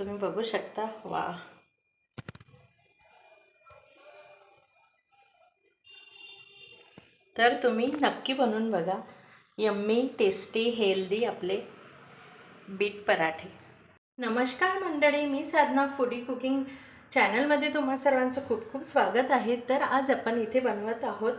तुम्ही बघू शकता. वा. तर तुम्ही नक्की बनवून बघा. यम्मी टेस्टी हेल्दी आपले बीट पराठे. नमस्कार मंडळी मी साधना फूडी कुकिंग चॅनलमध्ये तुम्हा सर्वांचं खूप खूप स्वागत आहे. तर आज आपण इथे बनवत आहोत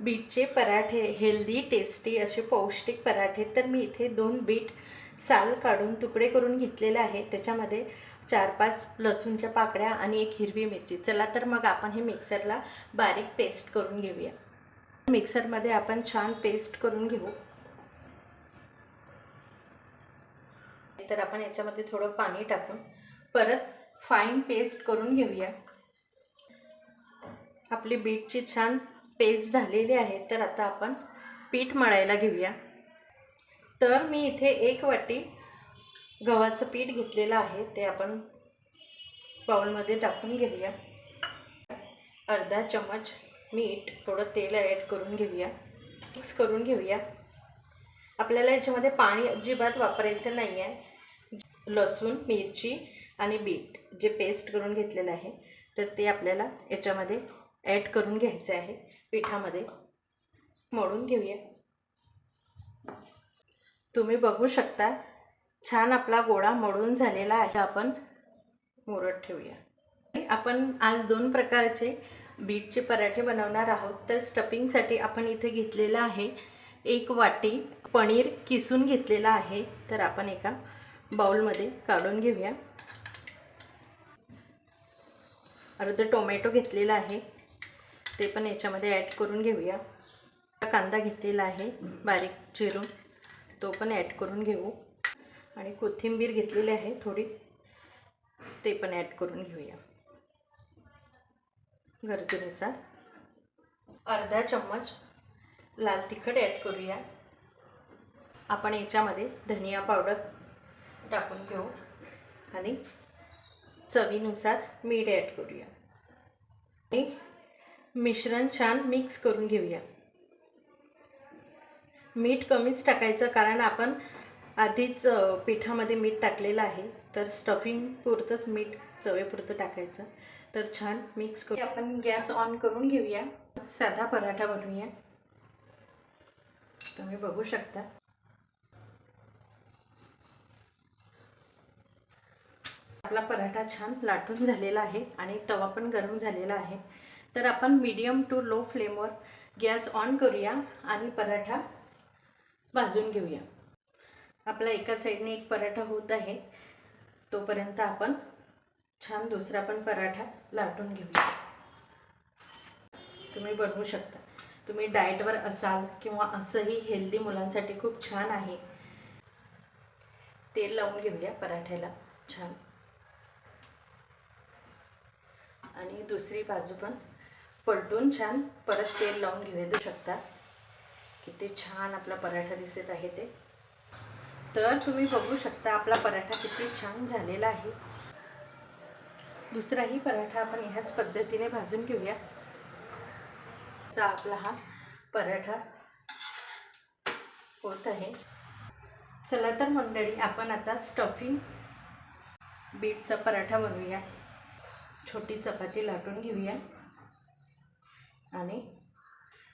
बीटचे पराठे हेल्दी टेस्टी असे पौष्टिक पराठे. तर मी इथे दोन बीट साल काढून तुकडे करून घेतलेले आहे. त्याच्यामध्ये चार पाच लसूणच्या पाकळ्या आणि एक हिरवी मिरची. चला तर मग आपण हे मिक्सरला बारीक पेस्ट करून घेऊया. मिक्सरमध्ये आपण छान पेस्ट करून घेऊ. तर आपण याच्यामध्ये थोडं पाणी टाकून परत फाईन पेस्ट करून घेऊया. आपली बीटची छान पेस्ट झालेली आहे. तर आता आपण पीठ मळायला घेऊया. तर मी इथे एक वाटी गव्हाचं पीठ घेतलेलं आहे ते आपण बाउलमध्ये टाकून घेऊया. अर्धा चमच मीठ थोडं तेल ॲड करून घेऊया. मिक्स करून घेऊया. आपल्याला याच्यामध्ये पाणी अजिबात वापरायचं नाही आहे लसूण मिरची आणि बीट जे पेस्ट करून घेतलेलं आहे तर ते आपल्याला याच्यामध्ये ॲड करून घ्यायचं आहे पिठामध्ये. मळून घेऊया. तुम्ही बघू शकता. छान आपला गोळा मळून झालेला आहे. आपण मुरत ठेवूया. आपण आज दोन प्रकारचे बीटचे पराठे बनवणार आहोत. तर स्टफिंगसाठी आपण इथे घेतलेलं आहे एक वाटी पनीर किसून घेतलेलं आहे. तर आपण एका बाउलमध्ये काढून घेऊया. अर्ध टोमॅटो घेतलेला आहे. ते पण याच्यामध्ये ॲड करून घेऊया. कांदा घेतलेला आहे. बारीक चिरून. तो पण ॲड करून घेऊ. आणि कोथिंबीर घेतलेली आहे थोडी ते पण ॲड करून घेऊया. गरजेनुसार. अर्धा चम्मच लाल तिखट ॲड करूया. आपण याच्यामध्ये धनिया पावडर टाकून घेऊ. आणि चवीनुसार मीठ ॲड करूया. आणि मिश्रण छान मिक्स करून घेऊया. मीठ कमीच टाकायचं कारण आपण आधीच पिठामध्ये मीठ टाकलेलं आहे. तर स्टफिंग पुरतंच मीठ चवेपुरतं टाकायचं. तर छान मिक्स करू. आपण गॅस ऑन करून घेऊया. साधा पराठा बनवूया. तुम्ही बघू शकता. आपला पराठा छान लाटून झालेला आहे आणि तवा पण गरम झालेला आहे. तर आपण मीडियम टू लो फ्लेमवर गॅस ऑन करूया आणि पराठा भाजून घेऊया. आपला एका साईडने एक पराठा होत आहे. तोपर्यंत आपण छान दुसरा पण पराठा लाटून घेऊया. तुम्ही बनवू शकता. तुम्ही डाएटवर असाल किंवा असंही हेल्दी मुलांसाठी खूप छान आहे. तेल लावून घेऊया पराठ्याला छान. आणि दुसरी बाजू पण पलटून छान परत तेल लावून घेऊ देऊ शकता. किती छान आपला पराठा दिसत आहे ते. तर तुम्ही बघू शकता आपला पराठा किती छान झालेला आहे. दुसराही पराठा आपण ह्याच पद्धतीने भाजून घेऊया. चा आपला हा पराठा होत आहे. चला तर मंडळी आपण आता स्टफिंग बीटचा पराठा बनवूया. छोटी चपाती लाटून घेऊया. आणि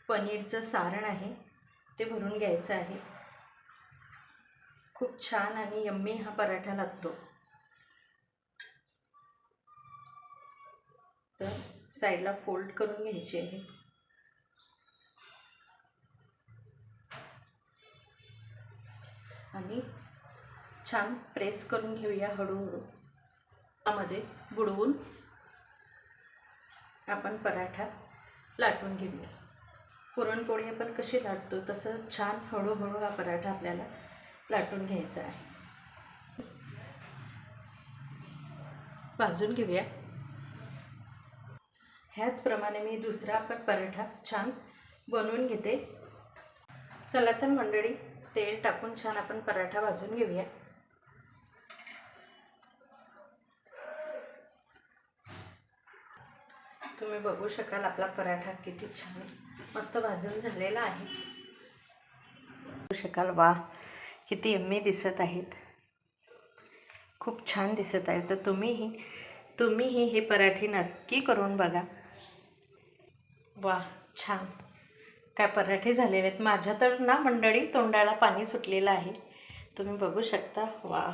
पनीरचं सारण आहे. ते भरून घ्यायचं आहे. खूप छान आणि यम्मी हा पराठा लागतो. तर साईडला फोल्ड करून घ्यायची आहे. आणि छान प्रेस करून घेऊया हळूहळू. त्यामध्ये बुडवून आपण पराठा लाटून घेऊया. पुरणपोळी आपण कशी लाटतो? तसं छान हळूहळू हा पराठा आपल्याला लाटून घ्यायचा आहे. भाजून घेऊया. ह्याचप्रमाणे मी दुसरा पण पराठा छान बनवून घेते. चला तर मंडळी तेल टाकून छान आपण पराठा भाजून घेऊया. तुम्ही बघू शकाल आपला पराठा किती छान मस्त भाजून झालेला आहे. बघू शकाल वा किती यम्मी दिसत आहेत. खूप छान दिसत आहे तर तुम्हीही तुम्हीही हे पराठे नक्की करून बघा. वा छान. काय पराठे झालेले आहेत. माझ्या तर ना मंडळी तोंडाला पाणी सुटलेलं आहे. तुम्ही बघू शकता वा.